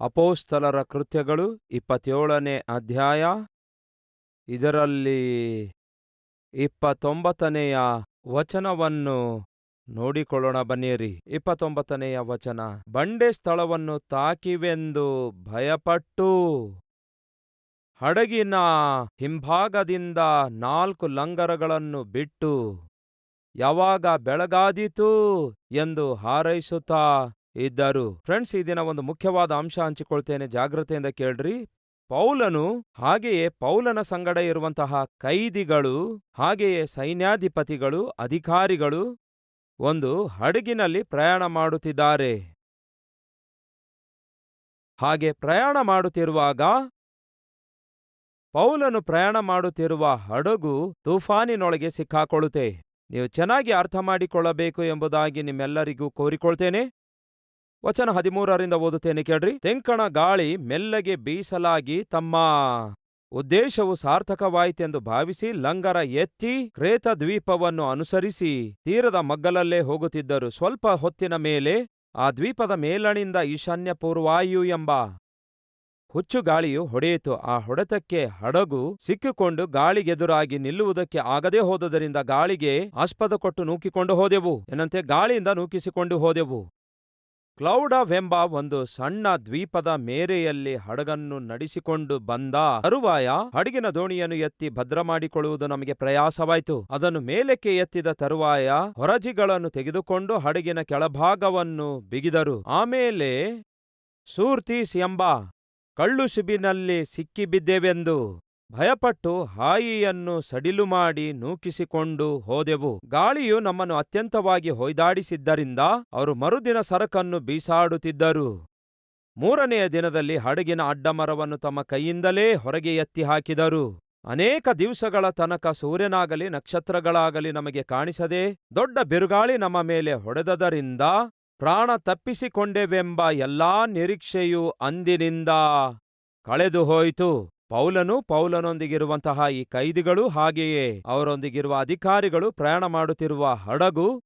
ಅಪೋಸ್ತಲರ ಕೃತ್ಯಗಳು ಇಪ್ಪತ್ತೇಳನೇ ಅಧ್ಯಾಯ. ಇದರಲ್ಲಿ ಇಪ್ಪತ್ತೊಂಬತ್ತನೆಯ ವಚನವನ್ನು ನೋಡಿಕೊಳ್ಳೋಣ ಬನ್ನಿರಿ. ಇಪ್ಪತ್ತೊಂಬತ್ತನೆಯ ವಚನ, ಬಂಡೆ ಸ್ಥಳವನ್ನು ತಾಕಿವೆಂದು ಭಯಪಟ್ಟು ಹಡಗಿನ ಹಿಂಭಾಗದಿಂದ ನಾಲ್ಕು ಲಂಗರಗಳನ್ನು ಬಿಟ್ಟು, ಯಾವಾಗ ಬೆಳಗಾದೀತು ಎಂದು ಹಾರೈಸುತ್ತಾ ಇದ್ದರು. ಫ್ರೆಂಡ್ಸ್, ಈ ದಿನ ಒಂದು ಮುಖ್ಯವಾದ ಅಂಶ ಹಂಚಿಕೊಳ್ತೇನೆ. ಜಾಗ್ರತೆಯಿಂದ ಕೇಳ್ರಿ. ಪೌಲನು ಹಾಗೆಯೇ ಪೌಲನ ಸಂಗಡ ಇರುವಂತಹ ಕೈದಿಗಳು, ಹಾಗೆಯೇ ಸೈನ್ಯಾಧಿಪತಿಗಳು, ಅಧಿಕಾರಿಗಳು ಒಂದು ಹಡಗಿನಲ್ಲಿ ಪ್ರಯಾಣ ಮಾಡುತ್ತಿದ್ದಾರೆ. ಹಾಗೆ ಪ್ರಯಾಣ ಮಾಡುತ್ತಿರುವಾಗ ಪೌಲನು ಪ್ರಯಾಣ ಮಾಡುತ್ತಿರುವ ಹಡಗು ತುಫಾನಿನೊಳಗೆ ಸಿಕ್ಕಾಕೊಳ್ಳುತ್ತೆ. ನೀವು ಚೆನ್ನಾಗಿ ಅರ್ಥ ಮಾಡಿಕೊಳ್ಳಬೇಕು ಎಂಬುದಾಗಿ ನಿಮ್ಮೆಲ್ಲರಿಗೂ ಕೋರಿಕೊಳ್ತೇನೆ. ವಚನ ಹದಿಮೂರರಿಂದ ಓದುತ್ತೇನೆ ಕೇಳ್ರಿ. ತೆಂಕಣ ಗಾಳಿ ಮೆಲ್ಲಗೆ ಬೀಸಲಾಗಿ ತಮ್ಮ ಉದ್ದೇಶವು ಸಾರ್ಥಕವಾಯಿತೆಂದು ಭಾವಿಸಿ ಲಂಗರ ಎತ್ತಿ ಕ್ರೇತ ದ್ವೀಪವನ್ನು ಅನುಸರಿಸಿ ತೀರದ ಮಗ್ಗಲಲ್ಲೇ ಹೋಗುತ್ತಿದ್ದರು. ಸ್ವಲ್ಪ ಹೊತ್ತಿನ ಮೇಲೆ ಆ ದ್ವೀಪದ ಮೇಲಣಿಂದ ಈಶಾನ್ಯ ಪೂರ್ವಾಯು ಎಂಬ ಹುಚ್ಚು ಗಾಳಿಯು ಹೊಡೆಯಿತು. ಆ ಹೊಡೆತಕ್ಕೆ ಹಡಗು ಸಿಕ್ಕಿಕೊಂಡು ಗಾಳಿಗೆದುರಾಗಿ ನಿಲ್ಲುವುದಕ್ಕೆ ಆಗದೇ ಹೋದುದರಿಂದ ಗಾಳಿಗೆ ಆಸ್ಪದ ಕೊಟ್ಟು ನೂಕಿಕೊಂಡು ಹೋದೆವು. ಏನಂತೆ? ಗಾಳಿಯಿಂದ ನೂಕಿಸಿಕೊಂಡು ಹೋದೆವು. ಕ್ಲೌಡವೆಂಬ ಒಂದು ಸಣ್ಣ ದ್ವೀಪದ ಮೇರೆಯಲ್ಲಿ ಹಡಗನ್ನು ನಡೆಸಿಕೊಂಡು ಬಂದ ತರುವಾಯ ಹಡಗಿನ ದೋಣಿಯನ್ನು ಎತ್ತಿ ಭದ್ರ ಮಾಡಿಕೊಳ್ಳುವುದು ನಮಗೆ ಪ್ರಯಾಸವಾಯಿತು. ಅದನ್ನು ಮೇಲಕ್ಕೆ ಎತ್ತಿದ ತರುವಾಯ ಹೊರಜಿಗಳನ್ನು ತೆಗೆದುಕೊಂಡು ಹಡಗಿನ ಕೆಳಭಾಗವನ್ನು ಬಿಗಿದರು. ಆಮೇಲೆ ಸೂರ್ತೀಸ್ ಎಂಬ ಕಳ್ಳು ಶಿಬಿನಲ್ಲಿ ಸಿಕ್ಕಿಬಿದ್ದೆವೆಂದು ಭಯಪಟ್ಟು ಹಾಯಿಯನ್ನು ಸಡಿಲು ಮಾಡಿ ನೂಕಿಸಿಕೊಂಡು ಹೋದೆವು. ಗಾಳಿಯು ನಮ್ಮನ್ನು ಅತ್ಯಂತವಾಗಿ ಹೊಯ್ದಾಡಿಸಿದ್ದರಿಂದ ಅವರು ಮರುದಿನ ಸರಕನ್ನು ಬೀಸಾಡುತ್ತಿದ್ದರು. ಮೂರನೆಯ ದಿನದಲ್ಲಿ ಹಡಗಿನ ಅಡ್ಡಮರವನ್ನು ತಮ್ಮ ಕೈಯಿಂದಲೇ ಹೊರಗೆ ಎತ್ತಿ ಹಾಕಿದರು. ಅನೇಕ ದಿವಸಗಳ ತನಕ ಸೂರ್ಯನಾಗಲಿ ನಕ್ಷತ್ರಗಳಾಗಲಿ ನಮಗೆ ಕಾಣಿಸದೆ ದೊಡ್ಡ ಬಿರುಗಾಳಿ ನಮ್ಮ ಮೇಲೆ ಹೊಡೆದದರಿಂದ ಪ್ರಾಣ ತಪ್ಪಿಸಿಕೊಂಡೆವೆಂಬ ಎಲ್ಲಾ ನಿರೀಕ್ಷೆಯು ಅಂದಿನಿಂದ ಕಳೆದು ಹೋಯಿತು ಪೌಲನು ಪೌಲನೊಂದಿಗಿರುವಂತಹ ಈ ಕೈದಿಗಳು ಹಾಗೆಯೇ ಅವರೊಂದಿಗಿರುವ ಅಧಿಕಾರಿಗಳು ಪ್ರಯಾಣ ಮಾಡುತ್ತಿರುವ ಹಡಗು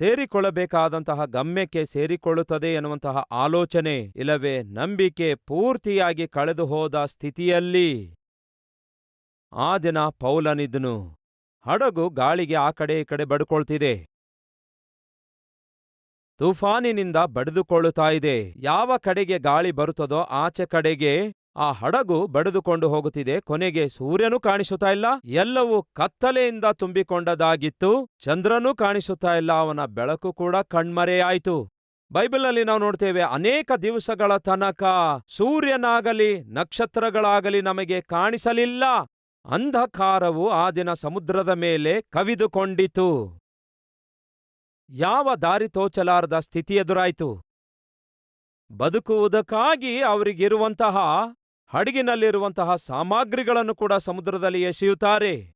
ಸೇರಿಕೊಳ್ಳಬೇಕಾದಂತಹ ಗಮ್ಯಕ್ಕೆ ಸೇರಿಕೊಳ್ಳುತ್ತದೆ ಎನ್ನುವಂತಹ ಆಲೋಚನೆ, ಇಲ್ಲವೇ ನಂಬಿಕೆ ಪೂರ್ತಿಯಾಗಿ ಕಳೆದು ಹೋದ ಸ್ಥಿತಿಯಲ್ಲಿ ಆ ದಿನ ಪೌಲನಿದ್ನು ಹಡಗು ಗಾಳಿಗೆ ಆ ಕಡೆ ಈ ಕಡೆ ಬಡ್ಕೊಳ್ತಿದೆ. ತುಫಾನಿನಿಂದ ಬಡಿದುಕೊಳ್ಳುತ್ತಾ ಇದೆ. ಯಾವ ಕಡೆಗೆ ಗಾಳಿ ಬರುತ್ತದೋ ಆಚೆ ಕಡೆಗೆ ಆ ಹಡಗು ಬಡಿದುಕೊಂಡು ಹೋಗುತ್ತಿದೆ. ಕೊನೆಗೆ ಸೂರ್ಯನೂ ಕಾಣಿಸುತ್ತಾ ಇಲ್ಲ. ಎಲ್ಲವೂ ಕತ್ತಲೆಯಿಂದ ತುಂಬಿಕೊಂಡದಾಗಿತ್ತು. ಚಂದ್ರನೂ ಕಾಣಿಸುತ್ತಾ ಇಲ್ಲ. ಅವನ ಬೆಳಕು ಕೂಡ ಕಣ್ಮರೆಯಾಯಿತು. ಬೈಬಲ್ನಲ್ಲಿ ನಾವು ನೋಡ್ತೇವೆ, ಅನೇಕ ದಿವಸಗಳ ತನಕ ಸೂರ್ಯನಾಗಲಿ, ನಕ್ಷತ್ರಗಳಾಗಲಿ ನಮಗೆ ಕಾಣಿಸಲಿಲ್ಲ. ಅಂಧಕಾರವು ಆ ದಿನ ಸಮುದ್ರದ ಮೇಲೆ ಕವಿದುಕೊಂಡಿತು. ಯಾವ ದಾರಿ ತೋಚಲಾರದ ಸ್ಥಿತಿ ಎದುರಾಯಿತು. ಬದುಕುವುದಕ್ಕಾಗಿ ಅವರಿಗಿರುವಂತಹ ಹಡಗಿನಲ್ಲಿರುವಂತಹ ಸಾಮಗ್ರಿಗಳನ್ನು ಕೂಡ ಸಮುದ್ರದಲ್ಲಿ ಎಸೆಯುತ್ತಾರೆ.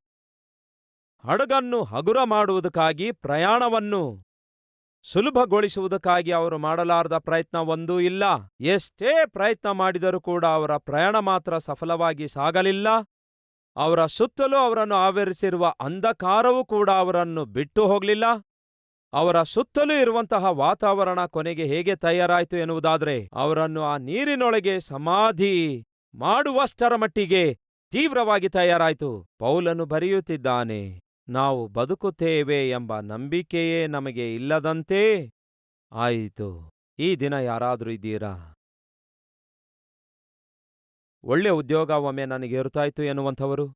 ಹಡಗನ್ನು ಹಗುರ ಮಾಡುವುದಕ್ಕಾಗಿ, ಪ್ರಯಾಣವನ್ನು ಸುಲಭಗೊಳಿಸುವುದಕ್ಕಾಗಿ ಅವರು ಮಾಡಲಾರದ ಪ್ರಯತ್ನ ಒಂದೂ ಇಲ್ಲ. ಎಷ್ಟೇ ಪ್ರಯತ್ನ ಮಾಡಿದರೂ ಕೂಡ ಅವರ ಪ್ರಯಾಣ ಮಾತ್ರ ಸಫಲವಾಗಿ ಸಾಗಲಿಲ್ಲ. ಅವರ ಸುತ್ತಲೂ ಅವರನ್ನು ಆವರಿಸಿರುವ ಅಂಧಕಾರವೂ ಕೂಡ ಅವರನ್ನು ಬಿಟ್ಟು ಹೋಗಲಿಲ್ಲ. ಅವರ ಸುತ್ತಲೂ ಇರುವಂತಹ ವಾತಾವರಣ ಕೊನೆಗೆ ಹೇಗೆ ತಯಾರಾಯಿತು ಎನ್ನುವುದಾದರೆ, ಅವರನ್ನು ಆ ನೀರಿನೊಳಗೆ ಸಮಾಧಿ ಮಾಡುವಷ್ಟರ ಮಟ್ಟಿಗೆ ತೀವ್ರವಾಗಿ ತಯಾರಾಯಿತು. ಪೌಲನು ಬರೆಯುತ್ತಿದ್ದಾನೆ, ನಾವು ಬದುಕುತ್ತೇವೆ ಎಂಬ ನಂಬಿಕೆಯೇ ನಮಗೆ ಇಲ್ಲದಂತೆ ಆಯಿತು. ಈ ದಿನ ಯಾರಾದರೂ ಇದ್ದೀರಾ? ಒಳ್ಳೆ ಉದ್ಯೋಗ ಒಮ್ಮೆ ನನಗೆ ಇರ್ತಾಯ್ತು ಎನ್ನುವಂಥವರು?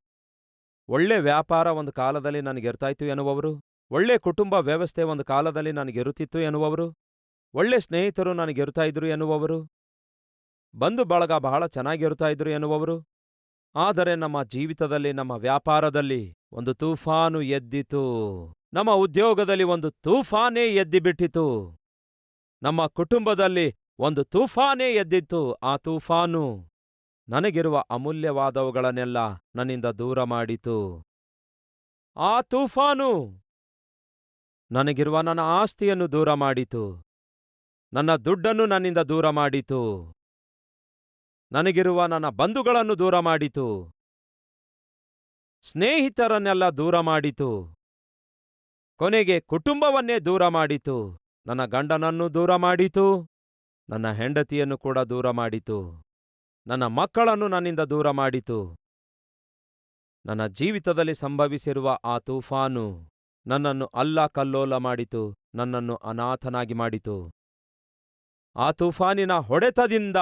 ಒಳ್ಳೆ ವ್ಯಾಪಾರ ಒಂದು ಕಾಲದಲ್ಲಿ ನನಗೆ ಇರ್ತಾಯ್ತು ಎನ್ನುವವರು? ಒಳ್ಳೆ ಕುಟುಂಬ ವ್ಯವಸ್ಥೆ ಒಂದು ಕಾಲದಲ್ಲಿ ನನಗಿರುತ್ತಿತ್ತು ಎನ್ನುವವರು? ಒಳ್ಳೆ ಸ್ನೇಹಿತರು ನನಗೆ ಇದ್ರು ಎನ್ನುವವರು? ಬಂಧು ಬಳಗ ಬಹಳ ಚೆನ್ನಾಗಿರುತ್ತಾ ಇದ್ರು ಎನ್ನುವವರು? ಆದರೆ ನಮ್ಮ ಜೀವಿತದಲ್ಲಿ, ನಮ್ಮ ವ್ಯಾಪಾರದಲ್ಲಿ ಒಂದು ತೂಫಾನು ಎದ್ದಿತು. ನಮ್ಮ ಉದ್ಯೋಗದಲ್ಲಿ ಒಂದು ತೂಫಾನೇ ಎದ್ದಿಬಿಟ್ಟಿತು. ನಮ್ಮ ಕುಟುಂಬದಲ್ಲಿ ಒಂದು ತೂಫಾನೇ ಎದ್ದಿತ್ತು. ಆ ತೂಫಾನು ನನಗಿರುವ ಅಮೂಲ್ಯವಾದವುಗಳನ್ನೆಲ್ಲ ನನ್ನಿಂದ ದೂರ ಮಾಡಿತು. ಆ ತೂಫಾನು ನನಗಿರುವ ನನ್ನ ಆಸ್ತಿಯನ್ನು ದೂರ ಮಾಡಿತು. ನನ್ನ ದುಡ್ಡನ್ನು ನನ್ನಿಂದ ದೂರ ಮಾಡಿತು. ನನಗಿರುವ ನನ್ನ ಬಂಧುಗಳನ್ನು ದೂರ ಮಾಡಿತು. ಸ್ನೇಹಿತರನ್ನೆಲ್ಲ ದೂರ ಮಾಡಿತು. ಕೊನೆಗೆ ಕುಟುಂಬವನ್ನೇ ದೂರ ಮಾಡಿತು. ನನ್ನ ಗಂಡನನ್ನು ದೂರ ಮಾಡಿತು. ನನ್ನ ಹೆಂಡತಿಯನ್ನು ಕೂಡ ದೂರ ಮಾಡಿತು. ನನ್ನ ಮಕ್ಕಳನ್ನು ನನ್ನಿಂದ ದೂರ ಮಾಡಿತು. ನನ್ನ ಜೀವಿತದಲ್ಲಿ ಸಂಭವಿಸಿರುವ ಆ ತೂಫಾನು ನನ್ನನ್ನು ಅಲ್ಲ ಕಲ್ಲೋಲ ಮಾಡಿತು. ನನ್ನನ್ನು ಅನಾಥನಾಗಿ ಮಾಡಿತು. ಆ ತೂಫಾನಿನ ಹೊಡೆತದಿಂದ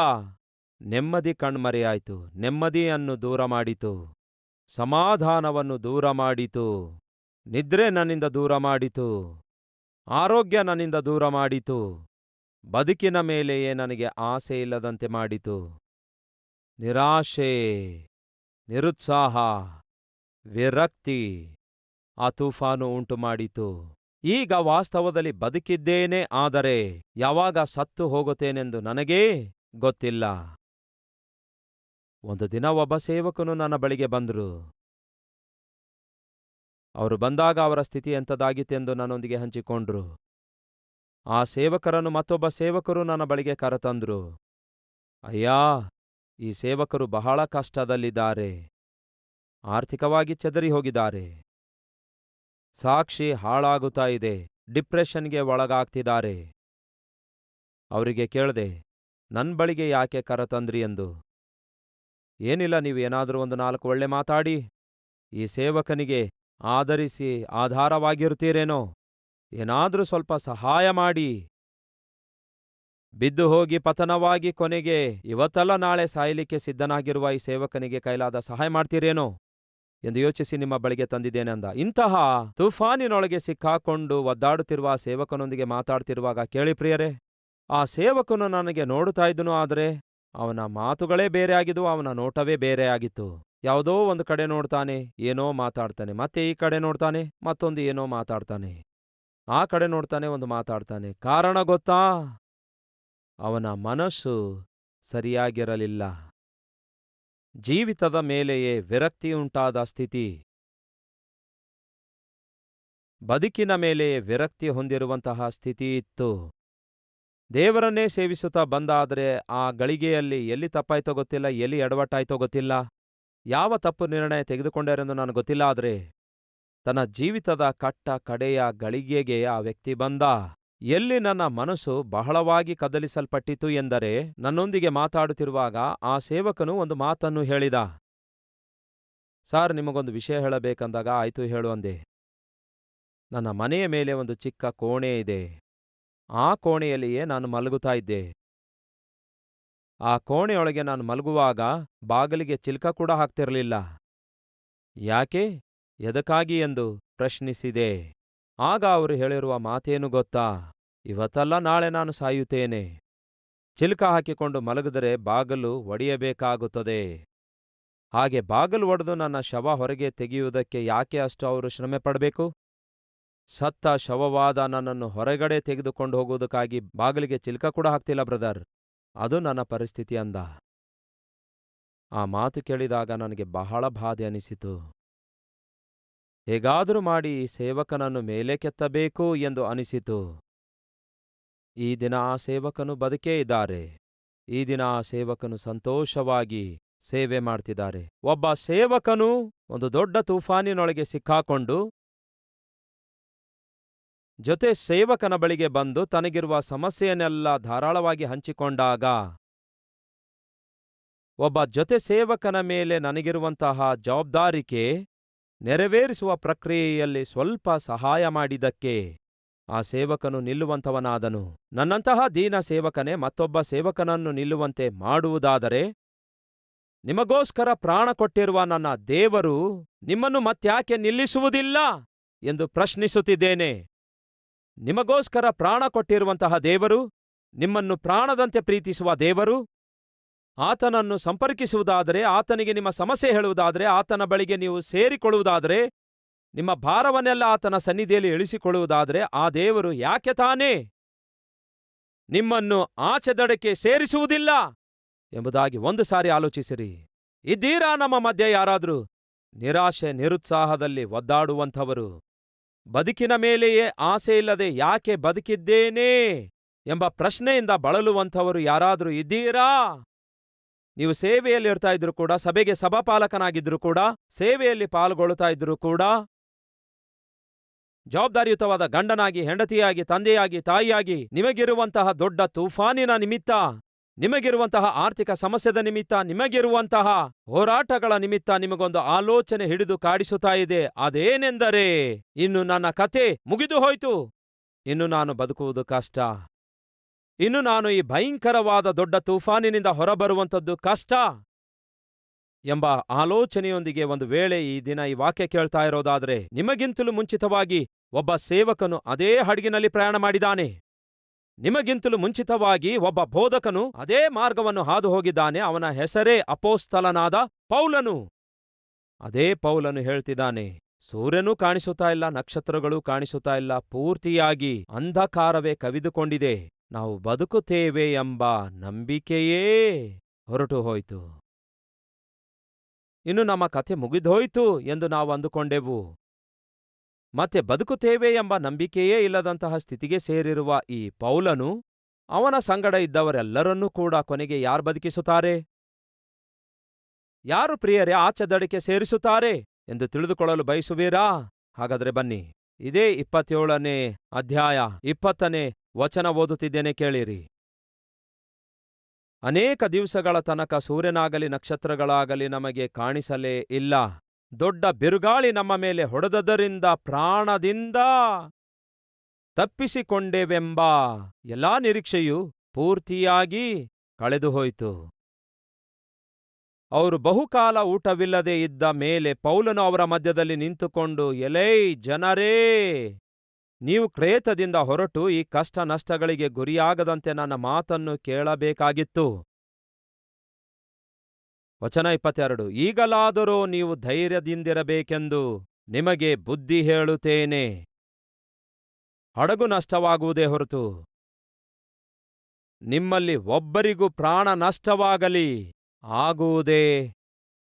ನೆಮ್ಮದಿ ಕಣ್ಮರೆಯಾಯಿತು. ನೆಮ್ಮದಿಯನ್ನು ದೂರ ಮಾಡಿತು. ಸಮಾಧಾನವನ್ನು ದೂರ ಮಾಡಿತು. ನಿದ್ರೆ ನನ್ನಿಂದ ದೂರ ಮಾಡಿತು. ಆರೋಗ್ಯ ನನ್ನಿಂದ ದೂರ ಮಾಡಿತು. ಬದುಕಿನ ಮೇಲೆಯೇ ನನಗೆ ಆಸೆ ಇಲ್ಲದಂತೆ ಮಾಡಿತು. ನಿರಾಶೆ, ನಿರುತ್ಸಾಹ, ವಿರಕ್ತಿ ಆ ತೂಫಾನು ಉಂಟು ಮಾಡಿತು. ಈಗ ವಾಸ್ತವದಲ್ಲಿ ಬದುಕಿದ್ದೇನೆ, ಆದರೆ ಯಾವಾಗ ಸತ್ತು ಹೋಗುತ್ತೇನೆಂದು ನನಗೇ ಗೊತ್ತಿಲ್ಲ. ಒಂದು ದಿನ ಒಬ್ಬ ಸೇವಕನು ನನ್ನ ಬಳಿಗೆ ಬಂದರು. ಅವರು ಬಂದಾಗ ಅವರ ಸ್ಥಿತಿ ಎಂಥದಾಗಿತ್ತೆಂದು ನನ್ನೊಂದಿಗೆ ಹಂಚಿಕೊಂಡ್ರು. ಆ ಸೇವಕರನ್ನು ಮತ್ತೊಬ್ಬ ಸೇವಕರು ನನ್ನ ಬಳಿಗೆ ಕರೆತಂದ್ರು. ಅಯ್ಯಾ, ಈ ಸೇವಕರು ಬಹಳ ಕಷ್ಟದಲ್ಲಿದ್ದಾರೆ. ಆರ್ಥಿಕವಾಗಿ ಚೆದರಿ ಹೋಗಿದ್ದಾರೆ. ಸಾಕ್ಷಿ ಹಾಳಾಗುತ್ತಾ ಇದೆ. ಡಿಪ್ರೆಷನ್ಗೆ ಒಳಗಾಗ್ತಿದ್ದಾರೆ. ಅವರಿಗೆ ಕೇಳ್ದೆ, ನನ್ ಬಳಿಗೆ ಯಾಕೆ ಕರತಂದ್ರಿ ಎಂದು. ಏನಿಲ್ಲ ನೀವು ಏನಾದರೂ ಒಂದು ನಾಲ್ಕು ಒಳ್ಳೆ ಮಾತಾಡಿ. ಈ ಸೇವಕನಿಗೆ ಆಧರಿಸಿ ಆಧಾರವಾಗಿರುತ್ತೀರೇನೋ? ಏನಾದರೂ ಸ್ವಲ್ಪ ಸಹಾಯ ಮಾಡಿ. ಬಿದ್ದು ಹೋಗಿ ಪತನವಾಗಿ ಕೊನೆಗೆ ಇವತ್ತಲ್ಲ ನಾಳೆ ಸಾಯಲಿಕ್ಕೆ ಸಿದ್ಧನಾಗಿರುವ ಈ ಸೇವಕನಿಗೆ ಕೈಲಾದ ಸಹಾಯ ಮಾಡ್ತೀರೇನೋ? ಎಂದು ಯೋಚಿಸಿ ನಿಮ್ಮ ಬಳಿಗೆ ತಂದಿದ್ದೇನೆ ಅಂದ. ಇಂತಹ ತುಫಾನಿನೊಳಗೆ ಸಿಕ್ಕಾಕೊಂಡು ಒದ್ದಾಡುತ್ತಿರುವ ಸೇವಕನೊಂದಿಗೆ ಮಾತಾಡ್ತಿರುವಾಗ ಕೇಳಿ ಪ್ರಿಯರೇ, ಆ ಸೇವಕನು ನನಗೆ ನೋಡುತ್ತಾ ಇದ್ದನು, ಆದರೆ ಅವನ ಮಾತುಗಳೇ ಬೇರೆ ಆಗಿದ್ವು ಅವನ ನೋಟವೇ ಬೇರೆ ಆಗಿತ್ತು ಯಾವುದೋ ಒಂದು ಕಡೆ ನೋಡ್ತಾನೆ, ಏನೋ ಮಾತಾಡ್ತಾನೆ, ಮತ್ತೆ ಈ ಕಡೆ ನೋಡ್ತಾನೆ, ಮತ್ತೊಂದು ಏನೋ ಮಾತಾಡ್ತಾನೆ. ಆ ಕಡೆ ನೋಡ್ತಾನೆ, ಒಂದು ಮಾತಾಡ್ತಾನೆ. ಕಾರಣ ಗೊತ್ತಾ? ಅವನ ಮನಸ್ಸು ಸರಿಯಾಗಿರಲಿಲ್ಲ. ಜೀವಿತದ ಮೇಲೆಯೇ ವಿರಕ್ತಿಯುಂಟಾದ ಸ್ಥಿತಿ. ಬದುಕಿನ ಮೇಲೆಯೇ ವಿರಕ್ತಿ ಹೊಂದಿರುವಂತಹ ಸ್ಥಿತಿ ಇತ್ತು. ದೇವರನ್ನೇ ಸೇವಿಸುತ್ತಾ ಬಂದಾದರೆ ಆ ಗಳಿಗೆಯಲ್ಲಿ ಎಲ್ಲಿ ತಪ್ಪಾಯ್ತೋ ಗೊತ್ತಿಲ್ಲ, ಎಲ್ಲಿ ಎಡವಟ್ಟಾಯ್ತೋ ಗೊತ್ತಿಲ್ಲ. ಯಾವ ತಪ್ಪು ನಿರ್ಣಯ ತೆಗೆದುಕೊಂಡರೆಂದು ನಾನು ಗೊತ್ತಿಲ್ಲ, ಆದರೆ ತನ್ನ ಜೀವಿತದ ಕಟ್ಟ ಕಡೆಯ ಗಳಿಗೆಗೆ ಆ ವ್ಯಕ್ತಿ ಬಂದ. ಎಲ್ಲಿ ನನ್ನ ಮನಸ್ಸು ಬಹಳವಾಗಿ ಕದಲಿಸಲ್ಪಟ್ಟಿತು ಎಂದರೆ ನನ್ನೊಂದಿಗೆ ಮಾತಾಡುತ್ತಿರುವಾಗ ಆ ಸೇವಕನು ಒಂದು ಮಾತನ್ನು ಹೇಳಿದ. ಸಾರ್, ನಿಮಗೊಂದು ವಿಷಯ ಹೇಳಬೇಕಂದಾಗ ಆಯ್ತು, ಹೇಳು ಅಂದೆ. ನನ್ನ ಮನೆಯ ಮೇಲೆ ಒಂದು ಚಿಕ್ಕ ಕೋಣೆ ಇದೆ. ಆ ಕೋಣೆಯಲ್ಲಿಯೇ ನಾನು ಮಲಗುತ್ತಾ ಇದ್ದೆ. ಆ ಕೋಣೆಯೊಳಗೆ ನಾನು ಮಲಗುವಾಗ ಬಾಗಿಲಿಗೆ ಚಿಲ್ಕ ಕೂಡ ಹಾಕ್ತಿರಲಿಲ್ಲ. ಯಾಕೆ? ಎದಕ್ಕಾಗಿ ಎಂದು ಪ್ರಶ್ನಿಸಿದೆ. ಆಗ ಅವರು ಹೇಳಿರುವ ಮಾತೇನು ಗೊತ್ತಾ? ಇವತ್ತಲ್ಲ ನಾಳೆ ನಾನು ಸಾಯುತ್ತೇನೆ. ಚಿಲ್ಕ ಹಾಕಿಕೊಂಡು ಮಲಗಿದರೆ ಬಾಗಲು ಒಡೆಯಬೇಕಾಗುತ್ತದೆ. ಹಾಗೆ ಬಾಗಲು ಒಡೆದು ನನ್ನ ಶವ ಹೊರಗೆ ತೆಗೆಯುವುದಕ್ಕೆ ಯಾಕೆ ಅಷ್ಟು ಅವರು ಶ್ರಮೆ ಪಡಬೇಕು? ಸತ್ತ ಶವವಾದ ನನ್ನನ್ನು ಹೊರಗಡೆ ತೆಗೆದುಕೊಂಡು ಹೋಗುವುದಕ್ಕಾಗಿ ಬಾಗಿಲಿಗೆ ಚಿಲ್ಕ ಕೂಡ ಹಾಕ್ತಿಲ್ಲ, ಬ್ರದರ್. ಅದು ನನ್ನ ಪರಿಸ್ಥಿತಿ ಅಂದ. ಆ ಮಾತು ಕೇಳಿದಾಗ ನನಗೆ ಬಹಳ ಬಾಧೆ ಅನಿಸಿತು. ಹೇಗಾದರೂ ಮಾಡಿ ಸೇವಕನನ್ನು ಮೇಲೆ ಕೆತ್ತಬೇಕು ಎಂದು ಅನಿಸಿತು. ಈ ದಿನ ಆ ಸೇವಕನು ಬದುಕೇ ಇದ್ದಾರೆ. ಈ ದಿನ ಆ ಸೇವಕನು ಸಂತೋಷವಾಗಿ ಸೇವೆ ಮಾಡ್ತಿದ್ದಾರೆ. ಒಬ್ಬ ಸೇವಕನು ಒಂದು ದೊಡ್ಡ ತೂಫಾನಿನೊಳಗೆ ಸಿಕ್ಕಾಕೊಂಡು ಜೊತೆ ಸೇವಕನ ಬಳಿಗೆ ಬಂದು ತನಗಿರುವ ಸಮಸ್ಯೆಯನ್ನೆಲ್ಲ ಧಾರಾಳವಾಗಿ ಹಂಚಿಕೊಂಡಾಗ ಒಬ್ಬ ಜೊತೆ ಸೇವಕನ ಮೇಲೆ ನನಗಿರುವಂತಹ ಜವಾಬ್ದಾರಿಕೆ ನೆರವೇರಿಸುವ ಪ್ರಕ್ರಿಯೆಯಲ್ಲಿ ಸ್ವಲ್ಪ ಸಹಾಯ ಮಾಡಿದ್ದಕ್ಕೆ ಆ ಸೇವಕನು ನಿಲ್ಲುವಂಥವನಾದನು. ನನ್ನಂತಹ ದೀನ ಸೇವಕನೇ ಮತ್ತೊಬ್ಬ ಸೇವಕನನ್ನು ನಿಲ್ಲುವಂತೆ ಮಾಡುವುದಾದರೆ ನಿಮಗೋಸ್ಕರ ಪ್ರಾಣ ಕೊಟ್ಟಿರುವ ನನ್ನ ದೇವರು ನಿಮ್ಮನ್ನು ಮತ್ಯಾಕೆ ನಿಲ್ಲಿಸುವುದಿಲ್ಲ ಎಂದು ಪ್ರಶ್ನಿಸುತ್ತಿದ್ದೇನೆ. ನಿಮಗೋಸ್ಕರ ಪ್ರಾಣ ಕೊಟ್ಟಿರುವಂತಹ ದೇವರು, ನಿಮ್ಮನ್ನು ಪ್ರಾಣದಂತೆ ಪ್ರೀತಿಸುವ ದೇವರು, ಆತನನ್ನು ಸಂಪರ್ಕಿಸುವುದಾದರೆ, ಆತನಿಗೆ ನಿಮ್ಮ ಸಮಸ್ಯೆ ಹೇಳುವುದಾದರೆ, ಆತನ ಬಳಿಗೆ ನೀವು ಸೇರಿಕೊಳ್ಳುವುದಾದರೆ, ನಿಮ್ಮ ಭಾರವನ್ನೆಲ್ಲ ಆತನ ಸನ್ನಿಧಿಯಲ್ಲಿ ಇಳಿಸಿಕೊಳ್ಳುವುದಾದರೆ, ಆ ದೇವರು ಯಾಕೆ ತಾನೇ ನಿಮ್ಮನ್ನು ಆಚೆ ದಡಕ್ಕೆ ಸೇರಿಸುವುದಿಲ್ಲ ಎಂಬುದಾಗಿ ಒಂದು ಸಾರಿ ಆಲೋಚಿಸಿರಿ. ಇದ್ದೀರಾ ನಮ್ಮ ಮಧ್ಯೆ ಯಾರಾದರೂ? ನಿರಾಶೆ, ನಿರುತ್ಸಾಹದಲ್ಲಿ ಒದ್ದಾಡುವಂಥವರು. ಬದುಕಿನ ಮೇಲೆಯೇ ಆಸೆಯಿಲ್ಲದೆ ಯಾಕೆ ಬದುಕಿದ್ದೇನೆ ಎಂಬ ಪ್ರಶ್ನೆಯಿಂದ ಬಳಲುವಂಥವರು ಯಾರಾದರೂ ಇದ್ದೀರಾ? ನೀವು ಸೇವೆಯಲ್ಲಿ ಇರ್ತಾ ಇದ್ರು ಕೂಡ, ಸಭೆಗೆ ಸಭಾಪಾಲಕನಾಗಿದ್ದರೂ ಕೂಡ, ಸೇವೆಯಲ್ಲಿ ಪಾಲ್ಗೊಳ್ಳುತ್ತಾ ಇದ್ರು ಕೂಡ, ಜವಾಬ್ದಾರಿಯುತವಾದ ಗಂಡನಾಗಿ, ಹೆಂಡತಿಯಾಗಿ, ತಂದೆಯಾಗಿ, ತಾಯಿಯಾಗಿ ನಿಮಗಿರುವಂತಹ ದೊಡ್ಡ ತೂಫಾನಿನ ನಿಮಿತ್ತ ನಿಮಗಿರುವಂತಹ ಆರ್ಥಿಕ ಸಮಸ್ಯೆದ ನಿಮಿತ್ತ, ನಿಮಗಿರುವಂತಹ ಹೋರಾಟಗಳ ನಿಮಿತ್ತ ನಿಮಗೊಂದು ಆಲೋಚನೆ ಹಿಡಿದು ಕಾಡಿಸುತ್ತಾ ಇದೆ. ಅದೇನೆಂದರೆ, ಇನ್ನು ನನ್ನ ಕತೆ ಮುಗಿದು ಹೋಯ್ತು. ಇನ್ನು ನಾನು ಬದುಕುವುದು ಕಷ್ಟ. ಇನ್ನು ನಾನು ಈ ಭಯಂಕರವಾದ ದೊಡ್ಡ ತೂಫಾನಿನಿಂದ ಹೊರಬರುವಂಥದ್ದು ಕಷ್ಟ ಎಂಬ ಆಲೋಚನೆಯೊಂದಿಗೆ ಒಂದು ವೇಳೆ ಈ ದಿನ ಈ ವಾಕ್ಯ ಕೇಳ್ತಾ ಇರೋದಾದ್ರೆ, ನಿಮಗಿಂತಲೂ ಮುಂಚಿತವಾಗಿ ಒಬ್ಬ ಸೇವಕನು ಅದೇ ಹಡಗಿನಲ್ಲಿ ಪ್ರಯಾಣ ಮಾಡಿದಾನೆ ನಿಮಗಿಂತಲೂ ಮುಂಚಿತವಾಗಿ ಒಬ್ಬ ಬೋಧಕನು ಅದೇ ಮಾರ್ಗವನ್ನು ಹಾದು ಹೋಗಿದ್ದಾನೆ ಅವನ ಹೆಸರೇ ಅಪೋಸ್ತಲನಾದ ಪೌಲನು. ಅದೇ ಪೌಲನು ಹೇಳ್ತಿದ್ದಾನೆ, ಸೂರ್ಯನೂ ಕಾಣಿಸುತ್ತಾ ಇಲ್ಲ, ನಕ್ಷತ್ರಗಳೂ ಕಾಣಿಸುತ್ತಾ ಇಲ್ಲ, ಪೂರ್ತಿಯಾಗಿ ಅಂಧಕಾರವೇ ಕವಿದುಕೊಂಡಿದೆ. ನಾವು ಬದುಕುತ್ತೇವೆ ಎಂಬ ನಂಬಿಕೆಯೇ ಹೊರಟು ಹೋಯಿತು ಇನ್ನು ನಮ್ಮ ಕಥೆ ಮುಗಿದೋಯ್ತು ಎಂದು ನಾವು ಅಂದುಕೊಂಡೆವು. ಮತ್ತೆ ಬದುಕುತ್ತೇವೆ ಎಂಬ ನಂಬಿಕೆಯೇ ಇಲ್ಲದಂತಹ ಸ್ಥಿತಿಗೆ ಸೇರಿರುವ ಈ ಪೌಲನು ಅವನ ಸಂಗಡ ಇದ್ದವರೆಲ್ಲರನ್ನೂ ಕೂಡ ಕೊನೆಗೆ ಯಾರು ಬದುಕಿಸುತ್ತಾರೆ? ಯಾರು ಪ್ರಿಯರೇ ಆಚೆ ದಡಕ್ಕೆ ಸೇರಿಸುತ್ತಾರೆ ಎಂದು ತಿಳಿದುಕೊಳ್ಳಲು ಬಯಸುವೀರಾ? ಹಾಗಾದರೆ ಬನ್ನಿ, ಇದೇ ಇಪ್ಪತ್ತೇಳನೇ ಅಧ್ಯಾಯ, ಇಪ್ಪತ್ತನೇ ವಚನ ಓದುತ್ತಿದ್ದೇನೆ ಕೇಳಿರಿ. ಅನೇಕ ದಿವಸಗಳ ತನಕ ಸೂರ್ಯನಾಗಲಿ ನಕ್ಷತ್ರಗಳಾಗಲಿ ನಮಗೆ ಕಾಣಿಸಲೇ ಇಲ್ಲ. ದೊಡ್ಡ ಬಿರುಗಾಳಿ ನಮ್ಮ ಮೇಲೆ ಹೊಡೆದದರಿಂದ ಪ್ರಾಣದಿಂದ ತಪ್ಪಿಸಿಕೊಂಡೆವೆಂಬ ಎಲ್ಲಾ ನಿರೀಕ್ಷೆಯು ಪೂರ್ತಿಯಾಗಿ ಕಳೆದುಹೋಯಿತು. ಅವರು ಬಹುಕಾಲ ಊಟವಿಲ್ಲದೆ ಇದ್ದ ಮೇಲೆ ಪೌಲನು ಅವರ ಮಧ್ಯದಲ್ಲಿ ನಿಂತುಕೊಂಡು, ಎಲೈ ಜನರೇ, ನೀವು ಕ್ರೇತದಿಂದ ಹೊರಟು ಈ ಕಷ್ಟ ನಷ್ಟಗಳಿಗೆ ಗುರಿಯಾಗದಂತೆ ನನ್ನ ಮಾತನ್ನು ಕೇಳಬೇಕಾಗಿತ್ತು. ವಚನ ಇಪ್ಪತ್ತೆರಡು, ಈಗಲಾದರೂ ನೀವು ಧೈರ್ಯದಿಂದಿರಬೇಕೆಂದು ನಿಮಗೆ ಬುದ್ಧಿ ಹೇಳುತ್ತೇನೆ. ಹಡಗು ನಷ್ಟವಾಗುವುದೇ ಹೊರತು ನಿಮ್ಮಲ್ಲಿ ಒಬ್ಬರಿಗೂ ಪ್ರಾಣ ನಷ್ಟವಾಗಲಿ ಆಗುವುದೇ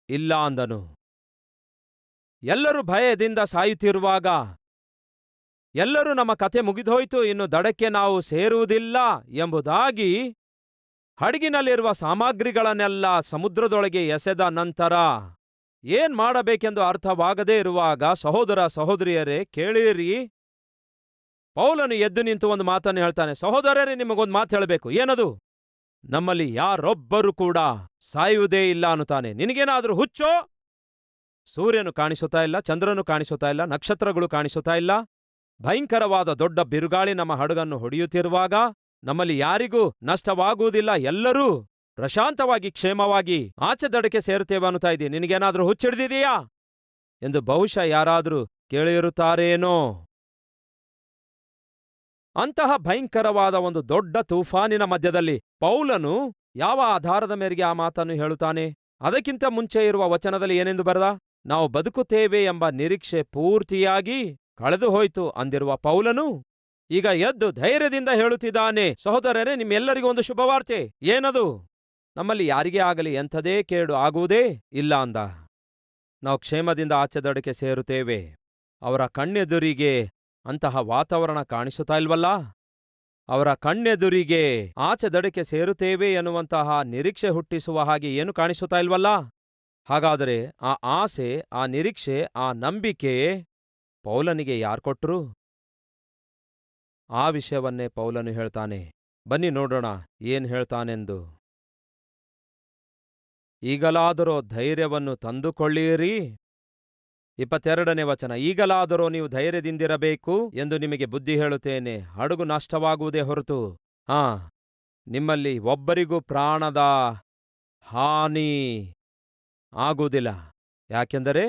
ಇಲ್ಲ ಅಂದನು. ಎಲ್ಲರೂ ಭಯದಿಂದ ಸಾಯುತ್ತಿರುವಾಗ ಎಲ್ಲರೂ ನಮ್ಮ ಕಥೆ ಮುಗಿದೋಯ್ತು, ಇನ್ನು ದಡಕ್ಕೆ ನಾವು ಸೇರುವುದಿಲ್ಲ ಎಂಬುದಾಗಿ ಹಡಗಿನಲ್ಲಿರುವ ಸಾಮಗ್ರಿಗಳನ್ನೆಲ್ಲ ಸಮುದ್ರದೊಳಗೆ ಎಸೆದ ನಂತರ ಏನ್ ಮಾಡಬೇಕೆಂದು ಅರ್ಥವಾಗದೇ ಇರುವಾಗ, ಸಹೋದರ ಸಹೋದರಿಯರೇ, ಕೇಳಿರಿ. ಪೌಲನು ಎದ್ದು ನಿಂತು ಒಂದು ಮಾತನ್ನು ಹೇಳ್ತಾನೆ, ಸಹೋದರರೇ, ನಿಮಗೊಂದು ಮಾತು ಹೇಳಬೇಕು. ಏನದು? ನಮ್ಮಲ್ಲಿ ಯಾರೊಬ್ಬರು ಕೂಡ ಸಾಯುವುದೇ ಇಲ್ಲ ಅನ್ನುತ್ತಾನೆ. ನಿನಗೇನಾದರೂ ಹುಚ್ಚೋ? ಸೂರ್ಯನು ಕಾಣಿಸುತ್ತಾ ಇಲ್ಲ, ಚಂದ್ರನು ಕಾಣಿಸುತ್ತಾ ಇಲ್ಲ, ನಕ್ಷತ್ರಗಳು ಕಾಣಿಸುತ್ತಾ ಇಲ್ಲ. ಭಯಂಕರವಾದ ದೊಡ್ಡ ಬಿರುಗಾಳಿ ನಮ್ಮ ಹಡಗನ್ನು ಹೊಡೆಯುತ್ತಿರುವಾಗ ನಮ್ಮಲ್ಲಿ ಯಾರಿಗೂ ನಷ್ಟವಾಗುವುದಿಲ್ಲ. ಎಲ್ಲರೂ ಪ್ರಶಾಂತವಾಗಿ, ಕ್ಷೇಮವಾಗಿ ಆಚೆ ದಡಕ್ಕೆ ಸೇರುತ್ತೇವೆ ಅನ್ನುತ್ತಾ ಇದ್ದೀನಿ ನಿನಗೇನಾದ್ರೂ ಹುಚ್ಚಿಡ್ದಿದೆಯಾ ಎಂದು ಬಹುಶಃ ಯಾರಾದರೂ ಕೇಳಿರುತ್ತಾರೇನೋ? ಅಂತಹ ಭಯಂಕರವಾದ ಒಂದು ದೊಡ್ಡ ತೂಫಾನಿನ ಮಧ್ಯದಲ್ಲಿ ಪೌಲನು ಯಾವ ಆಧಾರದ ಮೇರೆಗೆ ಆ ಮಾತನ್ನು ಹೇಳುತ್ತಾನೆ? ಅದಕ್ಕಿಂತ ಮುಂಚೆ ಇರುವ ವಚನದಲ್ಲಿ ಏನೆಂದು ಬರದ? ನಾವು ಬದುಕುತ್ತೇವೆ ಎಂಬ ನಿರೀಕ್ಷೆ ಪೂರ್ತಿಯಾಗಿ ಕಳೆದು ಹೋಯ್ತು ಅಂದಿರುವ ಪೌಲನು ಈಗ ಎದ್ದು ಧೈರ್ಯದಿಂದ ಹೇಳುತ್ತಿದ್ದಾನೆ, ಸಹೋದರರೇ, ನಿಮ್ಮೆಲ್ಲರಿಗೂ ಒಂದು ಶುಭವಾರ್ತೆ. ಏನದು? ನಮ್ಮಲ್ಲಿ ಯಾರಿಗೇ ಆಗಲಿ ಎಂಥದೇ ಕೇಡು ಆಗುವುದೇ ಇಲ್ಲ ಅಂದ. ನಾವು ಕ್ಷೇಮದಿಂದ ಆಚೆ ದಡಕ್ಕೆ ಸೇರುತ್ತೇವೆ. ಅವರ ಕಣ್ಣೆದುರಿಗೆ ಅಂತಹ ವಾತಾವರಣ ಕಾಣಿಸುತ್ತಾ ಇಲ್ವಲ್ಲ? ಅವರ ಕಣ್ಣೆದುರಿಗೆ ಆಚೆ ದಡಕ್ಕೆ ಸೇರುತ್ತೇವೆ ಎನ್ನುವಂತಹ ನಿರೀಕ್ಷೆ ಹುಟ್ಟಿಸುವ ಹಾಗೆ ಏನು ಕಾಣಿಸುತ್ತಾ ಇಲ್ವಲ್ಲ? ಹಾಗಾದರೆ ಆ ಆಸೆ, ಆ ನಿರೀಕ್ಷೆ, ಆ ನಂಬಿಕೆ ಪೌಲನಿಗೆ ಯಾರ್ಕೊಟ್ರು ಆ ವಿಷಯವನ್ನೇ ಪೌಲನು ಹೇಳ್ತಾನೆ, ಬನ್ನಿ ನೋಡೋಣ ಏನ್ ಹೇಳ್ತಾನೆಂದು. ಈಗಲಾದರೋ ಧೈರ್ಯವನ್ನು ತಂದುಕೊಳ್ಳಿರಿ ಇಪ್ಪತ್ತೆರಡನೇ ವಚನ, ಈಗಲಾದರೋ ನೀವು ಧೈರ್ಯದಿಂದಿರಬೇಕು ಎಂದು ನಿಮಗೆ ಬುದ್ಧಿ ಹೇಳುತ್ತೇನೆ, ಹಡಗು ನಷ್ಟವಾಗುವುದೇ ಹೊರತು. ಆ ನಿಮ್ಮಲ್ಲಿ ಒಬ್ಬರಿಗೂ ಪ್ರಾಣದ ಹಾನಿ ಆಗುವುದಿಲ್ಲ. ಯಾಕೆಂದರೆ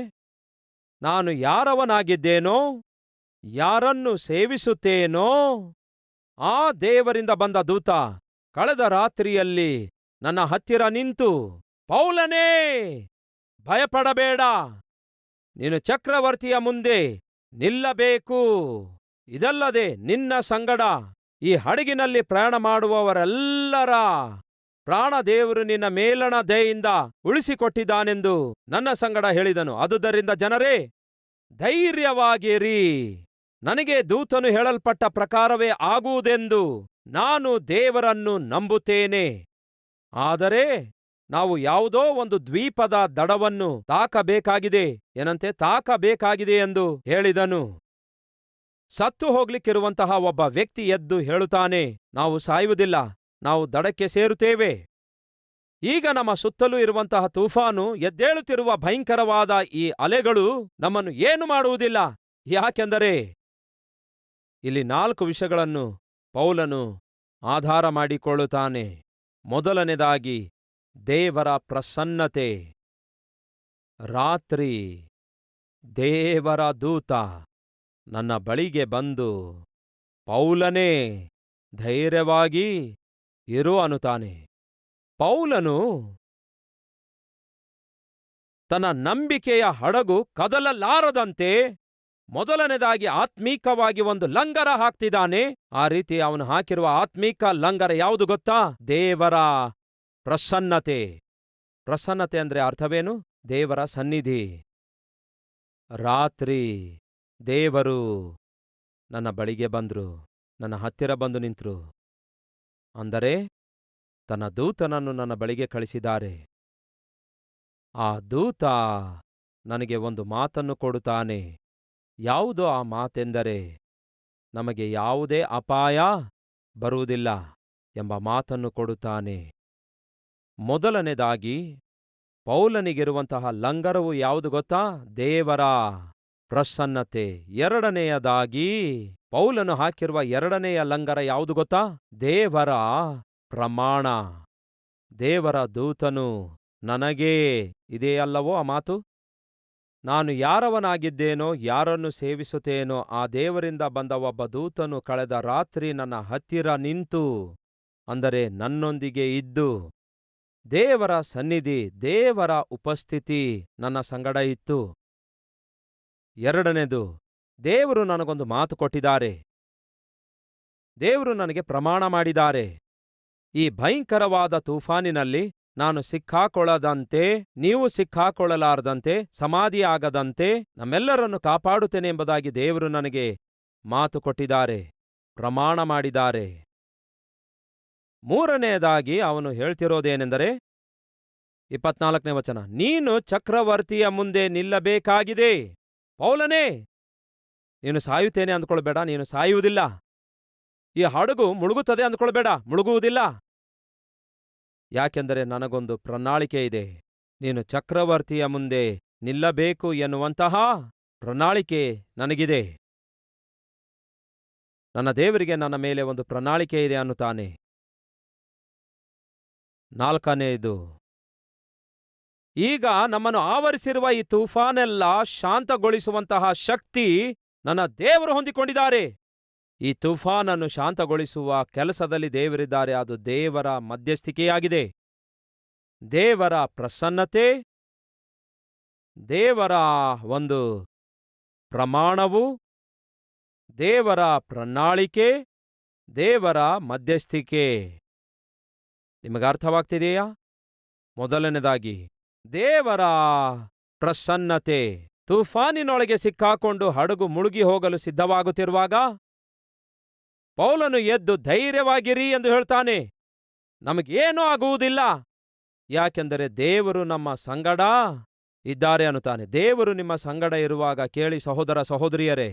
ನಾನು ಯಾರವನಾಗಿದ್ದೇನೋ ಯಾರನ್ನು ಸೇವಿಸುತ್ತೇನೋ ಆ ದೇವರಿಂದ ಬಂದ ದೂತ, ಕಳೆದ ರಾತ್ರಿಯಲ್ಲಿ ನನ್ನ ಹತ್ತಿರ ನಿಂತು, ಪೌಲನೇ, ಭಯಪಡಬೇಡ, ನೀನು ಚಕ್ರವರ್ತಿಯ ಮುಂದೆ ನಿಲ್ಲಬೇಕು. ಇದಲ್ಲದೆ ನಿನ್ನ ಸಂಗಡ ಈ ಹಡಗಿನಲ್ಲಿ ಪ್ರಯಾಣ ಮಾಡುವವರೆಲ್ಲರ ಪ್ರಾಣ ದೇವರು ನಿನ್ನ ಮೇಲಣ ದಯೆಯಿಂದ ಉಳಿಸಿಕೊಟ್ಟಿದ್ದಾನೆಂದು ನನ್ನ ಸಂಗಡ ಹೇಳಿದನು. ಅದುದರಿಂದ ಜನರೇ, ಧೈರ್ಯವಾಗಿರಿ. ನನಗೆ ದೂತನು ಹೇಳಲ್ಪಟ್ಟ ಪ್ರಕಾರವೇ ಆಗುವುದೆಂದು ನಾನು ದೇವರನ್ನು ನಂಬುತ್ತೇನೆ. ಆದರೆ ನಾವು ಯಾವುದೋ ಒಂದು ದ್ವೀಪದ ದಡವನ್ನು ತಾಕಬೇಕಾಗಿದೆ, ಏನಂತೆ? ತಾಕಬೇಕಾಗಿದೆ ಎಂದು ಹೇಳಿದನು. ಸತ್ತು ಹೋಗ್ಲಿಕ್ಕಿರುವಂತಹ ಒಬ್ಬ ವ್ಯಕ್ತಿ ಎದ್ದು ಹೇಳುತ್ತಾನೆ, ನಾವು ಸಾಯುವುದಿಲ್ಲ, ನಾವು ದಡಕ್ಕೆ ಸೇರುತ್ತೇವೆ. ಈಗ ನಮ್ಮ ಸುತ್ತಲೂ ಇರುವಂತಹ ತೂಫಾನು ಎದ್ದೇಳುತ್ತಿರುವ ಭಯಂಕರವಾದ ಈ ಅಲೆಗಳು ನಮ್ಮನ್ನು ಏನು ಮಾಡುವುದಿಲ್ಲ. ಯಾಕೆಂದರೆ ಇಲ್ಲಿ ನಾಲ್ಕು ವಿಷಯಗಳನ್ನು ಪೌಲನು ಆಧಾರ ಮಾಡಿಕೊಳ್ಳುತ್ತಾನೆ. ಮೊದಲನೇದಾಗಿ ದೇವರ ಪ್ರಸನ್ನತೆ. ರಾತ್ರಿ, ದೇವರ ದೂತ ನನ್ನ ಬಳಿಗೆ ಬಂದು, ಪೌಲನೇ, ಧೈರ್ಯವಾಗಿ ಇರು ಅನ್ನುತ್ತಾನೆ. ಪೌಲನು ತನ್ನ ನಂಬಿಕೆಯ ಹಡಗು ಕದಲಲಾರದಂತೆ ಮೊದಲನೇದಾಗಿ ಆತ್ಮೀಕವಾಗಿ ಒಂದು ಲಂಗರ ಹಾಕ್ತಿದ್ದಾನೆ. ಆ ರೀತಿ ಅವನು ಹಾಕಿರುವ ಆತ್ಮೀಕ ಲಂಗರ ಯಾವುದು ಗೊತ್ತಾ? ದೇವರ ಪ್ರಸನ್ನತೆ. ಪ್ರಸನ್ನತೆ ಅಂದ್ರೆ ಅರ್ಥವೇನು? ದೇವರ ಸನ್ನಿಧಿ. ರಾತ್ರಿ ದೇವರು ನನ್ನ ಬಳಿಗೆ ಬಂದ್ರು, ನನ್ನ ಹತ್ತಿರ ಬಂದು ನಿಂತರು. ಅಂದರೆ ತನ್ನ ದೂತನನ್ನು ನನ್ನ ಬಳಿಗೆ ಕಳಿಸಿದ್ದಾರೆ. ಆ ದೂತ ನನಗೆ ಒಂದು ಮಾತನ್ನು ಕೊಡುತ್ತಾನೆ. ಯಾವುದು ಆ ಮಾತೆಂದರೆ? ನಮಗೆ ಯಾವುದೇ ಅಪಾಯ ಬರುವುದಿಲ್ಲ ಎಂಬ ಮಾತನ್ನು ಕೊಡುತ್ತಾನೆ. ಮೊದಲನೇದಾಗಿ ಪೌಲನಿಗಿರುವಂತಹ ಲಂಗರವು ಯಾವುದು ಗೊತ್ತಾ? ದೇವರ ಪ್ರಸನ್ನತೆ. ಎರಡನೆಯದಾಗಿ, ಪೌಲನು ಹಾಕಿರುವ ಎರಡನೆಯ ಲಂಗರ ಯಾವುದು ಗೊತ್ತಾ? ದೇವರ ಪ್ರಮಾಣ. ದೇವರ ದೂತನು ನನಗೇ ಇದೆಯಲ್ಲವೋ ಆ ಮಾತು? ನಾನು ಯಾರವನಾಗಿದ್ದೇನೋ, ಯಾರನ್ನು ಸೇವಿಸುತ್ತೇನೋ, ಆ ದೇವರಿಂದ ಬಂದ ಒಬ್ಬ ದೂತನು ಕಳೆದ ರಾತ್ರಿ ನನ್ನ ಹತ್ತಿರ ನಿಂತು ಅಂದರೆ ನನ್ನೊಂದಿಗೆ ಇದ್ದು, ದೇವರ ಸನ್ನಿಧಿ, ದೇವರ ಉಪಸ್ಥಿತಿ ನನ್ನ ಸಂಗಡ ಇತ್ತು. ಎರಡನೇದು ದೇವರು ನನಗೊಂದು ಮಾತು ಕೊಟ್ಟಿದ್ದಾರೆ. ದೇವರು ನನಗೆ ಪ್ರಮಾಣ ಮಾಡಿದ್ದಾರೆ. ಈ ಭಯಂಕರವಾದ ತೂಫಾನಿನಲ್ಲಿ ನಾನು ಸಿಕ್ಕಾಕೊಳ್ಳದಂತೆ, ನೀವು ಸಿಕ್ಕಾಕೊಳ್ಳಲಾರದಂತೆ, ಸಮಾಧಿಯಾಗದಂತೆ ನಮ್ಮೆಲ್ಲರನ್ನು ಕಾಪಾಡುತ್ತೇನೆ ಎಂಬುದಾಗಿ ದೇವರು ನನಗೆ ಮಾತು ಕೊಟ್ಟಿದ್ದಾರೆ, ಪ್ರಮಾಣ ಮಾಡಿದ್ದಾರೆ. ಮೂರನೆಯದಾಗಿ ಅವನು ಹೇಳ್ತಿರೋದೇನೆಂದರೆ, ಇಪ್ಪತ್ನಾಲ್ಕನೇ ವಚನ, ನೀನು ಚಕ್ರವರ್ತಿಯ ಮುಂದೆ ನಿಲ್ಲಬೇಕಾಗಿದೆ. ಪೌಲನೇ, ನೀನು ಸಾಯುತ್ತೇನೆ ಅಂದ್ಕೊಳ್ಬೇಡ, ನೀನು ಸಾಯುವುದಿಲ್ಲ. ಈ ಹಡಗು ಮುಳುಗುತ್ತದೆ ಅಂದ್ಕೊಳ್ಬೇಡ, ಮುಳುಗುವುದಿಲ್ಲ. ಯಾಕೆಂದರೆ ನನಗೊಂದು ಪ್ರಣಾಳಿಕೆ ಇದೆ. ನೀನು ಚಕ್ರವರ್ತಿಯ ಮುಂದೆ ನಿಲ್ಲಬೇಕು ಎನ್ನುವಂತಹ ಪ್ರಣಾಳಿಕೆ ನನಗಿದೆ. ನನ್ನ ದೇವರಿಗೆ ನನ್ನ ಮೇಲೆ ಒಂದು ಪ್ರಣಾಳಿಕೆ ಇದೆ ಅನ್ನುತ್ತಾನೆ. ನಾಲ್ಕನೆಯದು. ಈಗ ನಮ್ಮನ್ನು ಆವರಿಸಿರುವ ಈ ತೂಫಾನೆಲ್ಲ ಶಾಂತಗೊಳಿಸುವಂತಹ ಶಕ್ತಿ ನನ್ನ ದೇವರು ಹೊಂದಿಕೊಂಡಿದ್ದಾರೆ. ಈ ತುಫಾನನ್ನು ಶಾಂತಗೊಳಿಸುವ ಕೆಲಸದಲ್ಲಿ ದೇವರಿದ್ದಾರೆ. ಅದು ದೇವರ ಮಧ್ಯಸ್ಥಿಕೆಯಾಗಿದೆ. ದೇವರ ಪ್ರಸನ್ನತೆ, ದೇವರ ಒಂದು ಪ್ರಮಾಣವು, ದೇವರ ಪ್ರಣಾಳಿಕೆ, ದೇವರ ಮಧ್ಯಸ್ಥಿಕೆ. ನಿಮಗೆ ಅರ್ಥವಾಗ್ತಿದೆಯಾ? ಮೊದಲನೇದಾಗಿ, ದೇವರ ಪ್ರಸನ್ನತೆ. ತುಫಾನಿನೊಳಗೆ ಸಿಕ್ಕಾಕೊಂಡು ಹಡಗು ಮುಳುಗಿ ಹೋಗಲು ಸಿದ್ಧವಾಗುತ್ತಿರುವಾಗ ಪೌಲನು ಎದ್ದು ಧೈರ್ಯವಾಗಿರಿ ಎಂದು ಹೇಳ್ತಾನೆ, ನಮಗೇನೂ ಆಗುವುದಿಲ್ಲ. ಯಾಕೆಂದರೆ ದೇವರು ನಮ್ಮ ಸಂಗಡ ಇದ್ದಾರೆ ಅನ್ನುತ್ತಾನೆ. ದೇವರು ನಿಮ್ಮ ಸಂಗಡ ಇರುವಾಗ ಕೇಳಿ ಸಹೋದರ ಸಹೋದರಿಯರೇ,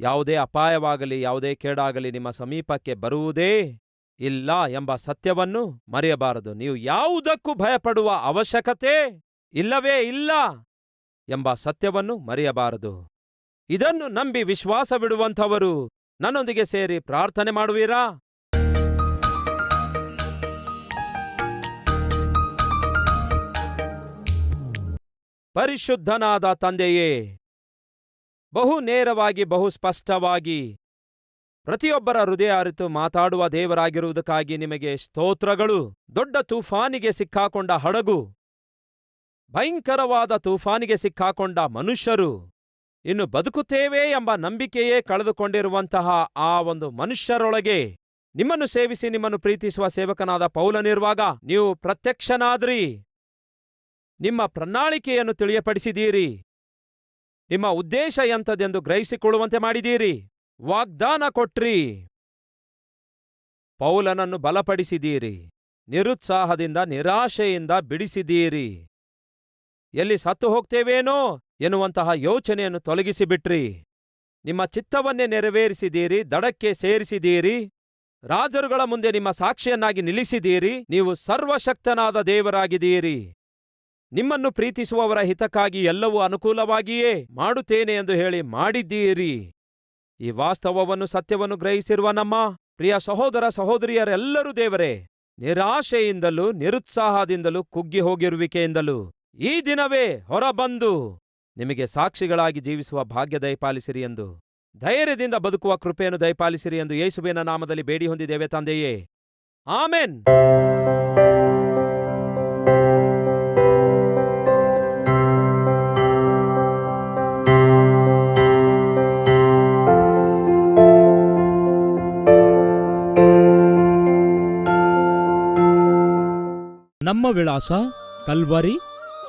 ಯಾವುದೇ ಅಪಾಯವಾಗಲಿ, ಯಾವುದೇ ಕೇಡಾಗಲಿ ನಿಮ್ಮ ಸಮೀಪಕ್ಕೆ ಬರುವುದೇ ಇಲ್ಲ ಎಂಬ ಸತ್ಯವನ್ನು ಮರೆಯಬಾರದು. ನೀವು ಯಾವುದಕ್ಕೂ ಭಯಪಡುವ ಅವಶ್ಯಕತೆ ಇಲ್ಲವೇ ಇಲ್ಲ ಎಂಬ ಸತ್ಯವನ್ನು ಮರೆಯಬಾರದು. ಇದನ್ನು ನಂಬಿ ವಿಶ್ವಾಸವಿಡುವಂಥವರು ನನ್ನೊಂದಿಗೆ ಸೇರಿ ಪ್ರಾರ್ಥನೆ ಮಾಡುವೀರಾ? ಪರಿಶುದ್ಧನಾದ ತಂದೆಯೇ, ಬಹು ನೇರವಾಗಿ, ಬಹು ಸ್ಪಷ್ಟವಾಗಿ ಪ್ರತಿಯೊಬ್ಬರ ಹೃದಯ ಅರಿತು ಮಾತಾಡುವ ದೇವರಾಗಿರುವುದಕ್ಕಾಗಿ ನಿಮಗೆ ಸ್ತೋತ್ರಗಳು. ದೊಡ್ಡ ತೂಫಾನಿಗೆ ಸಿಕ್ಕಾಕೊಂಡ ಹಡಗು, ಭಯಂಕರವಾದ ತೂಫಾನಿಗೆ ಸಿಕ್ಕಾಕೊಂಡ ಮನುಷ್ಯರು. ಇನ್ನು ಬದುಕುತ್ತೇವೆ ಎಂಬ ನಂಬಿಕೆಯೇ ಕಳೆದುಕೊಂಡಿರುವಂತಹ ಆ ಒಂದು ಮನುಷ್ಯರೊಳಗೆ. ನಿಮ್ಮನ್ನು ಸೇವಿಸಿ, ನಿಮ್ಮನ್ನು ಪ್ರೀತಿಸುವ ಸೇವಕನಾದ ಪೌಲನಿರುವಾಗ ನೀವು ಪ್ರತ್ಯಕ್ಷನಾದ್ರಿ. ನಿಮ್ಮ ಪ್ರಣಾಳಿಕೆಯನ್ನು ತಿಳಿಯಪಡಿಸಿದೀರಿ ನಿಮ್ಮ ಉದ್ದೇಶ ಎಂಥದೆಂದು ಗ್ರಹಿಸಿಕೊಳ್ಳುವಂತೆ ಮಾಡಿದೀರಿ ವಾಗ್ದಾನ ಕೊಟ್ರಿ. ಪೌಲನನ್ನು ಬಲಪಡಿಸಿದೀರಿ ನಿರುತ್ಸಾಹದಿಂದ, ನಿರಾಶೆಯಿಂದ ಬಿಡಿಸಿದೀರಿ ಎಲ್ಲಿ ಸತ್ತು ಹೋಗ್ತೇವೇನೋ ಎನ್ನುವಂತಹ ಯೋಚನೆಯನ್ನು ತೊಲಗಿಸಿಬಿಟ್ರಿ. ನಿಮ್ಮ ಚಿತ್ತವನ್ನೇ ನೆರವೇರಿಸಿದ್ದೀರಿ, ದಡಕ್ಕೆ ಸೇರಿಸಿದ್ದೀರಿ, ರಾಜರುಗಳ ಮುಂದೆ ನಿಮ್ಮ ಸಾಕ್ಷಿಯನ್ನಾಗಿ ನಿಲ್ಲಿಸಿದ್ದೀರಿ, ನೀವು ಸರ್ವಶಕ್ತನಾದ ದೇವರಾಗಿದ್ದೀರಿ. ನಿಮ್ಮನ್ನು ಪ್ರೀತಿಸುವವರ ಹಿತಕ್ಕಾಗಿ ಎಲ್ಲವೂ ಅನುಕೂಲವಾಗಿಯೇ ಮಾಡುತ್ತೇನೆ ಎಂದು ಹೇಳಿ ಮಾಡಿದ್ದೀರಿ. ಈ ವಾಸ್ತವವನ್ನು ಸತ್ಯವನ್ನು ಗ್ರಹಿಸಿರುವ ನಮ್ಮ ಪ್ರಿಯ ಸಹೋದರ ಸಹೋದರಿಯರೆಲ್ಲರೂ ದೇವರೇ, ನಿರಾಶೆಯಿಂದಲೂ ನಿರುತ್ಸಾಹದಿಂದಲೂ ಕುಗ್ಗಿ ಹೋಗಿರುವಿಕೆಯಿಂದಲೂ. ಈ ದಿನವೇ ಹೊರಬಂದು ನಿಮಗೆ ಸಾಕ್ಷಿಗಳಾಗಿ ಜೀವಿಸುವ ಭಾಗ್ಯ ದಯಪಾಲಿಸಿರಿ ಎಂದು, ಧೈರ್ಯದಿಂದ ಬದುಕುವ ಕೃಪೆಯನ್ನು ದಯಪಾಲಿಸಿರಿ ಎಂದು ಯೇಸುವಿನ ನಾಮದಲ್ಲಿ ಬೇಡಿ ಹೊಂದಿದ್ದೇವೆ ತಂದೆಯೇ. ಆಮೇನ್. ನಮ್ಮ ವಿಳಾಸ Calvary